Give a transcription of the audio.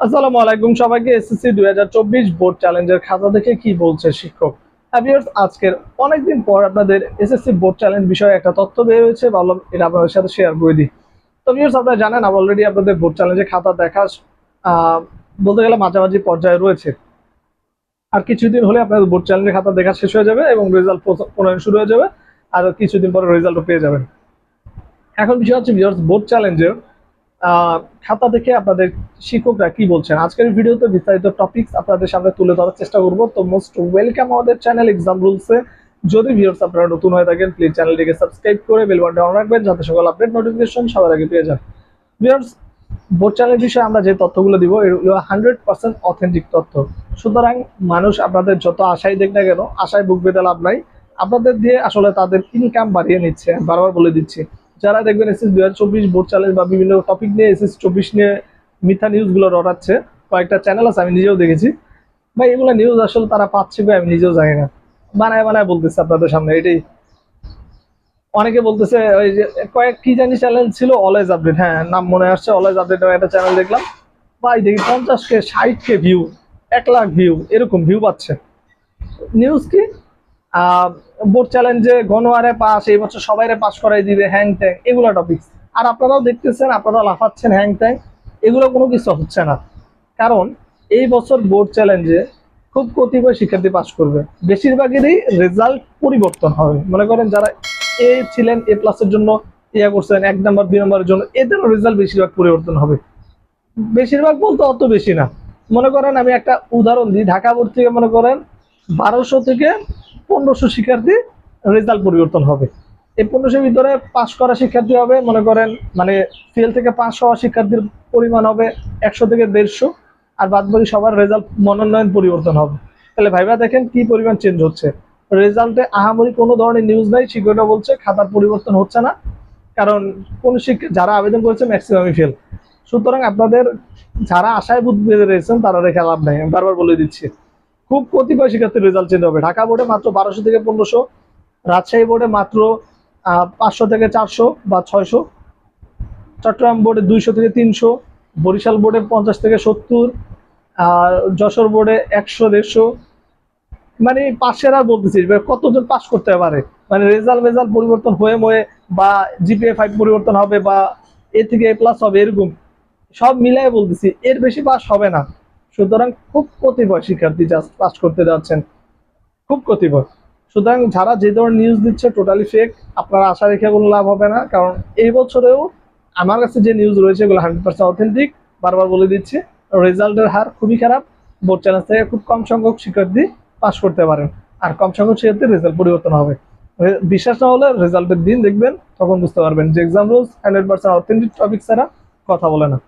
আসসালামু আলাইকুম সবাইকে এসএসসি দুই হাজার চব্বিশ বোর্ড চ্যালেঞ্জের খাতা দেখে কি বলছে শিক্ষক? হ্যাভিয়ার্স আজকের অনেকদিন পর আপনাদের এসএসসি বোর্ড চ্যালেঞ্জ বিষয়ে একটা তথ্য বের হয়েছে, ভাবলাম এটা আপনাদের সাথে শেয়ার করে দিই। তো ভিউর্স আপনারা জানেন অলরেডি আপনাদের বোর্ড চ্যালেঞ্জের খাতা দেখা বলতে গেলে মাঝামাঝি পর্যায়ে রয়েছে। আর কিছুদিন হলে আপনাদের বোর্ড চ্যালেঞ্জের খাতা দেখা শেষ হয়ে যাবে এবং রেজাল্ট প্রণয়ন শুরু হয়ে যাবে, আর কিছুদিন পরে রেজাল্টও পেয়ে যাবেন। এখন বিষয় হচ্ছে ভিউর্স বোর্ড চ্যালেঞ্জের খাতা দেখে আপনাদের শিক্ষকরা কি বলছেন? আজকের ভিডিওতে বিস্তারিত টপিকস আপনাদের সামনে তুলে ধরার চেষ্টা করব। তো মোস্ট ওয়েলকাম আমাদের চ্যানেল এক্সাম রুলসে যদি ভিউয়ার্স আপনারা নতুন হয়ে থাকেন প্লিজ চ্যানেলটিকে সাবস্ক্রাইব করে বেল অন রাখবেন, যাতে সকল আপডেট নোটিফিকেশন সবার আগে পেয়ে যান। ভিউয়ার্স বোর্ড চ্যানেল বিষয়ে আমরা যে তথ্যগুলো দিব এগুলো হান্ড্রেড পার্সেন্ট অথেন্টিক তথ্য। সুতরাং মানুষ আপনাদের যত আশাই দেখ না কেন, আশায় বুক পেতে লাভ নাই। আপনাদের দিয়ে আসলে তাদের ইনকাম বাড়িয়ে নিচ্ছে, বারবার বলে দিচ্ছি। যারা দেখবেন এসএস দু হাজার চব্বিশ বোর্ড চ্যালেঞ্জ বা বিভিন্ন টপিক নিয়ে এসএস চব্বিশ নিয়ে মিথ্যা নিউজগুলো রটাচ্ছে, কয়েকটা চ্যানেল আছে, আমি নিজেও দেখেছি। ভাই, এগুলো নিউজ আসলে তারা পাচ্ছে কি আমি নিজেও জানি না। বানায় বানায় বলতেছে আপনাদের সামনে, এটাই। অনেকে বলতেছে, ওই যে কয়েক কি জানি চ্যানেল ছিল অলওয়েজ আপডেট হ্যাঁ নাম মনে আসছে অলওয়েজ আপডেট একটা চ্যানেল দেখলাম। ভাই, দেখি পঞ্চাশ কে, ষাট কে ভিউ এক লাখ ভিউ এরকম ভিউ পাচ্ছে। নিউজ কি? বোর্ড চ্যালেঞ্জে গণহারে পাস এই বছর সবাই পাস করাই দিবে হ্যাং ট্যাং এগুলো টপিকস আর আপনারাও দেখতেছেন আপনারা লাফাচ্ছেন হ্যাং ট্যাং এগুলো কোনো কিছু হচ্ছে না। কারণ এই বছর বোর্ড চ্যালেঞ্জে খুব কতিপয় শিক্ষার্থী পাশ করবে। বেশিরভাগেরই রেজাল্ট পরিবর্তন হবে। মনে করেন যারা এ ছিলেন এ প্লাসের জন্য ইয়া করছেন, এক নাম্বার দুই নাম্বারের জন্য, এদেরও রেজাল্ট বেশিরভাগ পরিবর্তন হবে। বেশিরভাগ বলতে অত বেশি না। মনে করেন আমি একটা উদাহরণ দিই, ঢাকা বোর্ড থেকে মনে করেন বারোশো থেকে পনেরোশো শিক্ষার্থী রেজাল্ট পরিবর্তন হবে। এই পনেরোশোর ভিতরে পাস করা শিক্ষার্থী হবে, মনে করেন মানে ফেল থেকে পাস হওয়া শিক্ষার্থীর পরিমাণ হবে একশো থেকে দেড়শো, আর বাদ বাকি সবার রেজাল্ট মনোনয়ন পরিবর্তন হবে। তাহলে ভাইবা দেখেন কি পরিমাণ চেঞ্জ হচ্ছে। রেজাল্টে আহামরি কোনো ধরনের নিউজ নাই, শিক্ষকরা বলছে খাতার পরিবর্তন হচ্ছে না, কারণ কোন শিক্ষা, যারা আবেদন করেছে ম্যাক্সিমামই ফেল সুতরাং আপনাদের যারা আশায় বুধ বেঁধে রয়েছেন, তারা রেখে লাভ নাই, আমি বারবার বলে দিচ্ছি। খুব কতিপয় শিক্ষার্থীর রেজাল্ট চেঞ্জ হবে। ঢাকা বোর্ডে মাত্র বারোশো থেকে পনেরোশো, রাজশাহী বোর্ডে মাত্র পাঁচশো থেকে চারশো বা ছয়শো, চট্টগ্রাম বোর্ডে দুইশো থেকে তিনশো, বরিশাল বোর্ডে পঞ্চাশ থেকে সত্তর আর যশোর বোর্ডে একশো, দেড়শো। মানে পাশের আর বলতেছি কতজন পাস করতে পারে? মানে রেজাল্ট রেজাল্ট পরিবর্তন হয়ে ময়ে বা জিপিএ ফাইভ পরিবর্তন হবে বা এ থেকে এ প্লাস হবে, এরকম। সব মিলাই বলতেছি, এর বেশি পাস হবে না। সুতরাং খুব কতিপয় শিক্ষার্থী জাস্ট পাস করতে যাচ্ছেন। খুব কতিপয়। সুতরাং যারা যে ধরনের নিউজ দিচ্ছে টোটালি ফেক আপনারা আশা রেখে কোনো লাভ হবে না। কারণ এই বছরেও আমার কাছে যে নিউজ রয়েছে এগুলো হান্ড্রেড পার্সেন্ট অথেন্টিক বারবার বলে দিচ্ছি রেজাল্টের হার খুবই খারাপ। বোর্ড চ্যালেঞ্জ থেকে খুব কম সংখ্যক শিক্ষার্থী পাস করতে পারেন। আর কম সংখ্যক শিক্ষার্থীর রেজাল্ট পরিবর্তন হবে। বিশ্বাস না হলে রেজাল্টের দিন দেখবেন, তখন বুঝতে পারবেন। যে exam rules hundred percent authentic topic ছাড়া কথা বলে না।